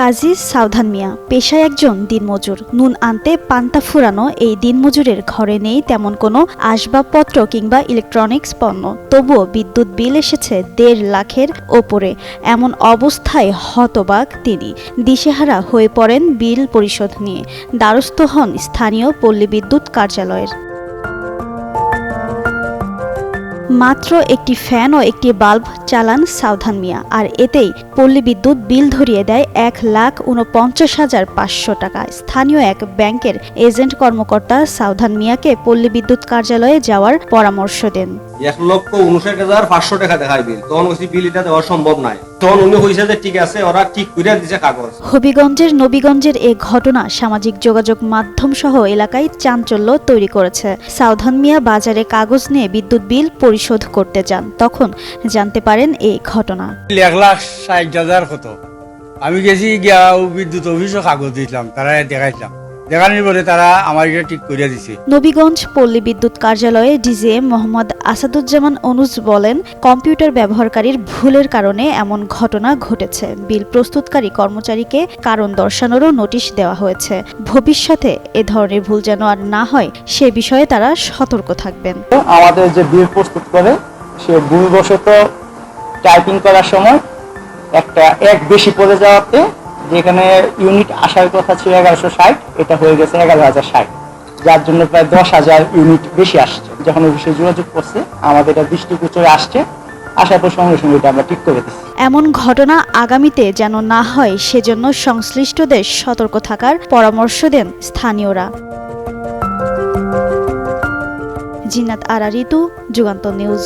কাজী সাউধান মিয়া, পেশায় একজন দিনমজুর। নুন আনতে পান্তা ফুরানো, এই দিনমজুরের ঘরে নেই তেমন কোনো আসবাবপত্র কিংবা ইলেকট্রনিক্স পণ্য। তবুও বিদ্যুৎ বিল এসেছে দেড় লাখের ওপরে। এমন অবস্থায় হতবাক তিনি। দিশেহারা হয়ে পড়েন বিল পরিশোধ নিয়ে। দ্বারস্থ হন স্থানীয় পল্লী বিদ্যুৎ কার্যালয়ের। মাত্র একটি ফ্যান ও একটি বাল্ব চালান সাউধান মিয়া, আর এতেই পল্লী বিদ্যুৎ বিল ধরিয়ে দেয় এক লাখ উনপঞ্চাশ হাজার পাঁচশো টাকা। স্থানীয় এক ব্যাংকের এজেন্ট কর্মকর্তা সাউধান মিয়াকে পল্লী বিদ্যুৎ কার্যালয়ে যাওয়ার পরামর্শ দেন। এক লক্ষ উনষাট হাজার পাঁচশো টাকা দেখায় বিল। তখন বিল এটা দেওয়া সম্ভব নাই। তখন উনি হয়েছে যে ঠিক আছে ওরা ঠিক করে দিছে কাগজ। হবিগঞ্জের নবীগঞ্জের এ ঘটনা সামাজিক যোগাযোগ মাধ্যম সহ এলাকায় চাঞ্চল্য তৈরি করেছে। সাউধান মিয়া বাজারে কাগজ নিয়ে বিদ্যুৎ বিল পরিশোধ করতে যান। তখন জানতে পারেন এই ঘটনা। এক লাখ ষাট হাজার কত। আমি গেছি গিয়া বিদ্যুৎ অফিসও কাগজ দিয়েছিলাম তারা দেখাইছিলাম। দেখানোর পরে তারা আমার এটা ঠিক করিয়া দিছে। নবীগঞ্জ পল্লী বিদ্যুৎ কার্যালয়ে ডিজিএম মোহাম্মদ আসাদুজ্জামান অনুজ বলেন কম্পিউটার ব্যবহারকারীর ভুলের কারণে এমন ঘটনা ঘটেছে। বিল প্রস্তুতকারী কর্মচারীকে কারণ দর্শানোরও নোটিশ দেওয়া হয়েছে। ভবিষ্যতে এ ধরনের ভুল যেন আর না হয় সে বিষয়ে তারা সতর্ক থাকবেন। আমাদের যে বিল প্রস্তুত করে সে ভুলবশত টাইপিং করার সময় একটা এক বেশি পড়ে যাওয়াতে যেখানে ইউনিট আসার কথা ছিল এগারোশো ষাট, এটা হয়ে গেছে এগারো হাজার ষাট। যার জন্য প্রায় দশ হাজার ইউনিট বেশি আসছে। যখন বিষয়ে যোগাযোগ করছে, আমাদের এটা দৃষ্টিগোচরে আসছে। আসার পর সঙ্গে সঙ্গে এটা আমরা ঠিক করে দিচ্ছি। এমন ঘটনা আগামীতে যেন না হয়, সেজন্য সংশ্লিষ্টদের সতর্ক থাকার পরামর্শ দেন স্থানীয়রা। জিনাত আরা, ঋতু যুগান্ত নিউজ।